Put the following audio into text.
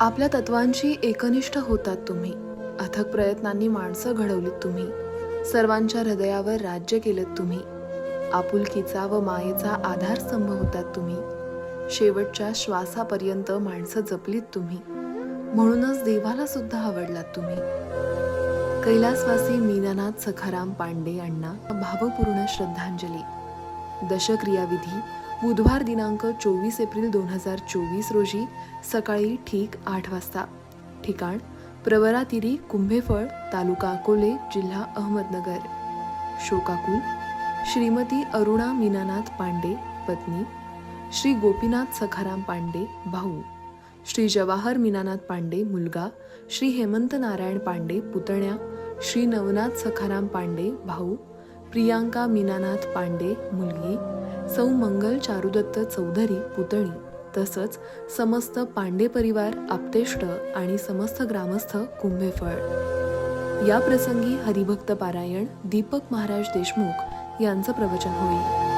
आपल्या तत्वांशी एकनिष्ठ होतात तुम्ही. अथक प्रयत्नांनी माणसं घडवलीत तुम्ही. सर्वांच्या हृदयावर राज्य केलं तुम्ही. आपुलकीचा व मायेचा आधारस्तंभ होतात तुम्ही. शेवटच्या श्वासापर्यंत माणसं जपलीत तुम्ही. म्हणूनच देवाला सुद्धा आवडलात तुम्ही. कैलासवासी मीनानाथ सखाराम पांडे यांना भावपूर्ण श्रद्धांजली. दशक्रियाविधी बुधवार दिनांक चोवीस एप्रिल दोन हजार चोवीस रोजी सकाळी ठीक आठ वाजता. ठिकाण प्रवरातिरी कुंभेफळ तालुका अकोले जिल्हा अहमदनगर. शोकाकुल श्रीमती अरुणा मीनानाथ पांडे पत्नी. श्री गोपीनाथ सखाराम पांडे भाऊ. श्री जवाहर मीनानाथ पांडे मुलगा. श्री हेमंत नारायण पांडे पुतण्या. श्री नवनाथ सखाराम पांडे भाऊ. प्रियांका मीनानाथ पांडे मुलगी. सौ मंगल चारुदत्त चौधरी पुतणी तसंच समस्त पांडे परिवार आप्तेष्ट आणि समस्त ग्रामस्थ कुंभेफळ. या प्रसंगी हरिभक्त पारायण दीपक महाराज देशमुख यांचं प्रवचन होईल.